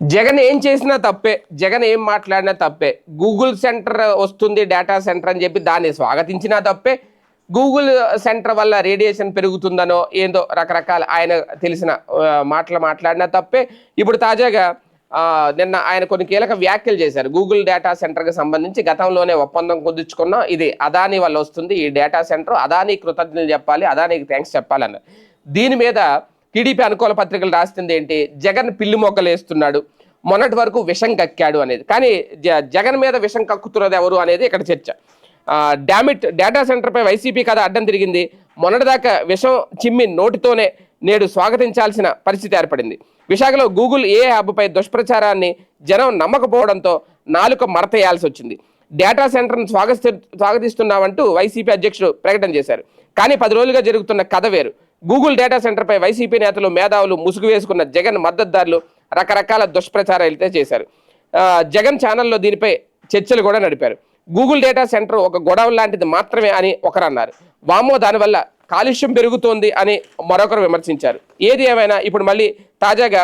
జగన్ ఏం చేసినా తప్పే జగన్ ఏం మాట్లాడినా తప్పే. గూగుల్ సెంటర్ వస్తుంది డేటా సెంటర్ అని చెప్పి దాన్ని స్వాగతించినా తప్పే. గూగుల్ సెంటర్ వల్ల రేడియేషన్ పెరుగుతుందనో ఏందో రకరకాల ఆయన తెలిసిన మాటలు మాట్లాడినా తప్పే. ఇప్పుడు తాజాగా నిన్న ఆయన కొన్ని కీలక వ్యాఖ్యలు చేశారు. గూగుల్ డేటా సెంటర్కి సంబంధించి గతంలోనే ఒప్పందం కుదుర్చుకున్నాం ఇది అదానీ వల్ల వస్తుంది. ఈ డేటా సెంటర్ అదానీ కృతజ్ఞతలు చెప్పాలి అదానీకి థ్యాంక్స్ చెప్పాలన్నారు. దీని మీద టీడీపీ అనుకూల పత్రికలు రాస్తుంది ఏంటి? జగన్ పిల్లి మొక్కలు వేస్తున్నాడు. మొన్నటి వరకు విషం కక్కాడు అనేది. కానీ జ- జగన్ మీద విషం కక్కుతున్నది ఎవరు అనేది ఇక్కడ చర్చ. డామిట్ డేటా సెంటర్పై వైసీపీ కథ అడ్డం తిరిగింది. మొన్నటిదాకా విషం చిమ్మి నోటితోనే నేడు స్వాగతించాల్సిన పరిస్థితి ఏర్పడింది. విశాఖలో గూగుల్ ఏ హబ్పై దుష్ప్రచారాన్ని జనం నమ్మకపోవడంతో నాలుక మరతేయాల్సి వచ్చింది. డేటా సెంటర్ను స్వాగతి స్వాగతిస్తున్నామంటూ వైసీపీ అధ్యక్షుడు ప్రకటన చేశారు. కానీ పది రోజులుగా జరుగుతున్న కథ వేరు. గూగుల్ డేటా సెంటర్పై వైసీపీ నేతలు మేధావులు ముసుగు వేసుకున్న జగన్ మద్దతుదారులు రకరకాల దుష్ప్రచారాలు అయితే చేశారు. జగన్ ఛానల్లో దీనిపై చర్చలు కూడా నడిపారు. గూగుల్ డేటా సెంటర్ ఒక గొడవ లాంటిది మాత్రమే అని ఒకరు అన్నారు వామో దానివల్ల కాలుష్యం పెరుగుతోంది అని మరొకరు విమర్శించారు. ఏది ఏమైనా ఇప్పుడు మళ్ళీ తాజాగా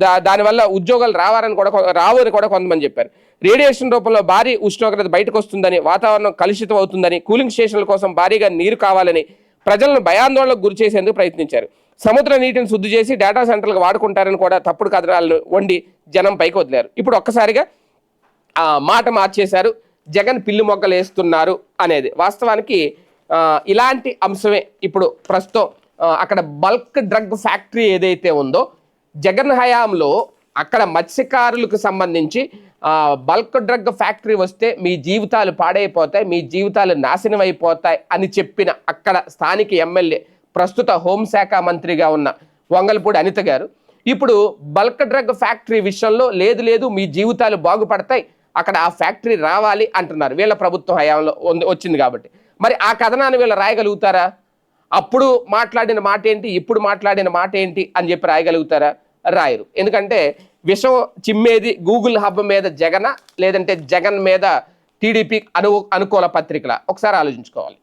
దా దానివల్ల ఉద్యోగాలు రావాలని కూడా రావు అని కూడా కొంతమంది చెప్పారు. రేడియేషన్ రూపంలో భారీ ఉష్ణోగ్రత బయటకు వస్తుందని వాతావరణం కలుషితం అవుతుందని కూలింగ్ స్టేషన్ల కోసం భారీగా నీరు కావాలని ప్రజలను భయాందోళనకు గురి చేసేందుకు ప్రయత్నించారు. సముద్ర నీటిని శుద్ధి చేసి డేటా సెంటర్లకు వాడుకుంటారని కూడా తప్పుడు కథనాలను వండి జనం పైకి వదిలారు. ఇప్పుడు ఒక్కసారిగా ఆ మాట మార్చేశారు. జగన్ పిల్లి మొగ్గలు వేస్తున్నారు అనేది. వాస్తవానికి ఇలాంటి అంశమే ఇప్పుడు ప్రస్తుతం అక్కడ బల్క్ డ్రగ్ ఫ్యాక్టరీ ఏదైతే ఉందో జగన్ హయాంలో అక్కడ మత్స్యకారులకు సంబంధించి బల్క్ డ్రగ్ ఫ్యాక్టరీ వస్తే మీ జీవితాలు పాడైపోతాయి మీ జీవితాలు నాశనం అయిపోతాయి అని చెప్పిన అక్కడ స్థానిక ఎమ్మెల్యే ప్రస్తుత హోంశాఖ మంత్రిగా ఉన్న వంగల్పూడి అనిత గారు ఇప్పుడు బల్క్ డ్రగ్ ఫ్యాక్టరీ విషయంలో లేదు లేదు మీ జీవితాలు బాగుపడతాయి అక్కడ ఆ ఫ్యాక్టరీ రావాలి అంటున్నారు. వీళ్ళ ప్రభుత్వం హయాంలో ఉంది- వచ్చింది కాబట్టి. మరి ఆ కథనాన్ని వీళ్ళు రాయగలుగుతారా? అప్పుడు మాట్లాడిన మాట ఏంటి ఇప్పుడు మాట్లాడిన మాట ఏంటి అని చెప్పి రాయగలుగుతారా? రాయరు. ఎందుకంటే విషం చిమ్మేది గూగుల్ హబ్ మీద జగన లేదంటే జగన్ మీద టీడీపీ అను అనుకూల పత్రికల. ఒకసారి ఆలోచించుకోవాలి.